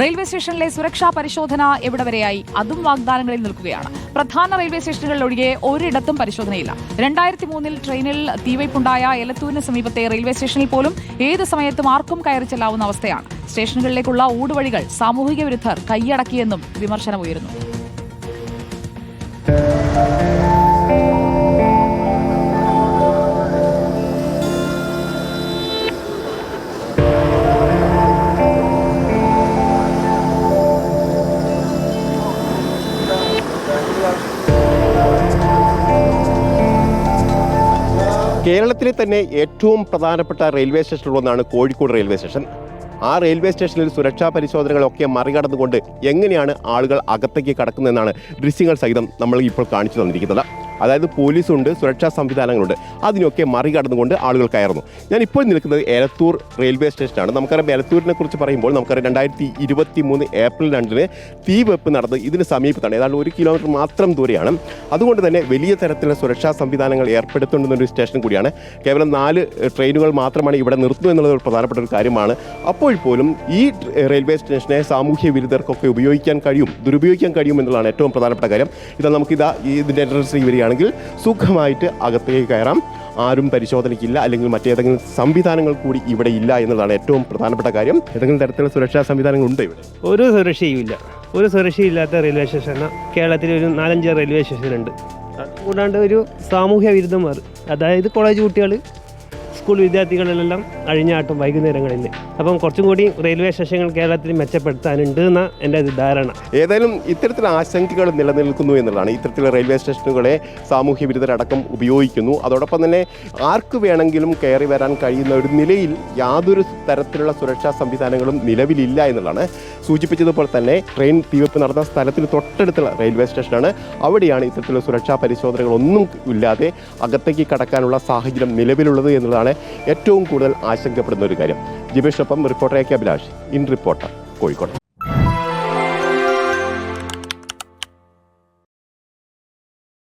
Railway സ്റ്റേഷനിലെ സുരക്ഷാ പരിശോധന എവിടെ വരെയായി? അതും വാഗ്ദാനങ്ങളിൽ നിൽക്കുകയാണ്. പ്രധാന റെയിൽവേ സ്റ്റേഷനുകളിൽ ഒഴികെ ഒരിടത്തും പരിശോധനയില്ല. രണ്ടായിരത്തി മൂന്നിൽ ട്രെയിനിൽ തീവയ്പുണ്ടായ എലത്തൂരിന് സമീപത്തെ റെയിൽവേ സ്റ്റേഷനിൽ പോലും ഏത് സമയത്തും ആർക്കും കയറി ചെല്ലാവുന്ന അവസ്ഥയാണ്. സ്റ്റേഷനുകളിലേക്കുള്ള ഊടുവഴികൾ സാമൂഹിക വിരുദ്ധർ കൈയടക്കിയെന്നും വിമർശനമുയരുന്നു. കേരളത്തിലെ തന്നെ ഏറ്റവും പ്രധാനപ്പെട്ട റെയിൽവേ സ്റ്റേഷനിലൊന്നാണ് കോഴിക്കോട് റെയിൽവേ സ്റ്റേഷൻ. ആ റെയിൽവേ സ്റ്റേഷനിൽ സുരക്ഷാ പരിശോധനകളൊക്കെ മറികടന്നുകൊണ്ട് എങ്ങനെയാണ് ആളുകൾ അകത്തേക്ക് കടക്കുന്നതെന്നാണ് ദൃശ്യങ്ങൾ സഹിതം നമ്മൾ ഇപ്പോൾ കാണിച്ചു തന്നിരിക്കുന്നത്. അതായത് പോലീസുണ്ട് സുരക്ഷാ സംവിധാനങ്ങളുണ്ട്. അതിനൊക്കെ മറികടന്നുകൊണ്ട് ആളുകൾ കയറുന്നു. ഞാൻ ഇപ്പോൾ നിൽക്കുന്നത് എലത്തൂർ റെയിൽവേ സ്റ്റേഷനാണ്. നമുക്കറിയാം എലത്തൂരിനെ കുറിച്ച് പറയുമ്പോൾ നമുക്കറിയാം രണ്ടായിരത്തി ഇരുപത്തി മൂന്ന് ഏപ്രിൽ രണ്ടിന് തീവെപ്പ് നടന്ന് ഇതിന് സമീപത്താണ്. ഏതാണ്ട് ഒരു കിലോമീറ്റർ മാത്രം ദൂരെയാണ്. അതുകൊണ്ട് തന്നെ വലിയ തരത്തിലുള്ള സുരക്ഷാ സംവിധാനങ്ങൾ ഏർപ്പെടുത്തുന്നൊരു സ്റ്റേഷൻ കൂടിയാണ്. കേവലം നാല് ട്രെയിനുകൾ മാത്രമാണ് ഇവിടെ നിർത്തുന്നത് എന്നുള്ളത് ഒരു പ്രധാനപ്പെട്ട ഒരു കാര്യമാണ്. അപ്പോൾ പോലും ഈ റെയിൽവേ സ്റ്റേഷനെ സാമൂഹ്യ വിരുദ്ധർക്കൊക്കെ ഉപയോഗിക്കാൻ കഴിയും ദുരുപയോഗിക്കാൻ കഴിയും എന്നുള്ളതാണ് ഏറ്റവും പ്രധാനപ്പെട്ട കാര്യം. ഇതാ നമുക്കിതാ ഇതിന്റെ എൻട്രൻസ് വരികയാണെങ്കിൽ സുഖമായിട്ട് അകത്തേക്ക് കയറാം. ആരും പരിശോധനയ്ക്കില്ല അല്ലെങ്കിൽ മറ്റേതെങ്കിലും സംവിധാനങ്ങൾ കൂടി ഇവിടെ ഇല്ല എന്നുള്ളതാണ് ഏറ്റവും പ്രധാനപ്പെട്ട കാര്യം. ഏതെങ്കിലും തരത്തിലുള്ള സുരക്ഷാ സംവിധാനങ്ങൾ ഉണ്ട് ഇവിടെ? ഒരു സുരക്ഷയുമില്ല. ഒരു സുരക്ഷയില്ലാത്ത റെയിൽവേ സ്റ്റേഷനാണ്. കേരളത്തിൽ ഒരു നാലഞ്ച് റെയിൽവേ സ്റ്റേഷനുണ്ട്. കൂടാണ്ട് ഒരു സാമൂഹ്യ വിരുദ്ധന്മാർ അതായത് കോളേജ് കുട്ടികൾ സ്കൂൾ വിദ്യാർത്ഥികളിലെല്ലാം അഴിഞ്ഞാട്ടും വൈകുന്നേരങ്ങളിൽ അപ്പം കുറച്ചും കൂടി റെയിൽവേ സ്റ്റേഷനുകൾ കേരളത്തിൽ മെച്ചപ്പെടുത്താനുണ്ട് എന്ന എന്റെ ഒരു ധാരണ. ഏതായാലും ഇത്തരത്തിൽ ആശങ്കകൾ നിലനിൽക്കുന്നു എന്നുള്ളതാണ്. ഇത്തരത്തിൽ റെയിൽവേ സ്റ്റേഷനുകളെ സാമൂഹ്യ വിരുദ്ധരടക്കം ഉപയോഗിക്കുന്നു. അതോടൊപ്പം തന്നെ ആർക്ക് വേണമെങ്കിലും കയറി വരാൻ കഴിയുന്ന ഒരു നിലയിൽ യാതൊരു തരത്തിലുള്ള സുരക്ഷാ സംവിധാനങ്ങളും നിലവിലില്ല എന്നുള്ളതാണ്. സൂചിപ്പിച്ചതുപോലെ തന്നെ ട്രെയിൻ തീവെപ്പ് നടന്ന സ്ഥലത്തിന് തൊട്ടടുത്തുള്ള റെയിൽവേ സ്റ്റേഷനാണ്. അവിടെയാണ് ഇത്തരത്തിലുള്ള സുരക്ഷാ പരിശോധനകളൊന്നും ഇല്ലാതെ അകത്തേക്ക് കടക്കാനുള്ള സാഹചര്യം നിലവിലുള്ളത് എന്നുള്ളതാണ് ഏറ്റവും കൂടുതൽ ആശങ്കപ്പെടുന്ന ഒരു കാര്യം. ജിബേഷൊപ്പം reporter A K Abhilash. In reporter Kozhikode.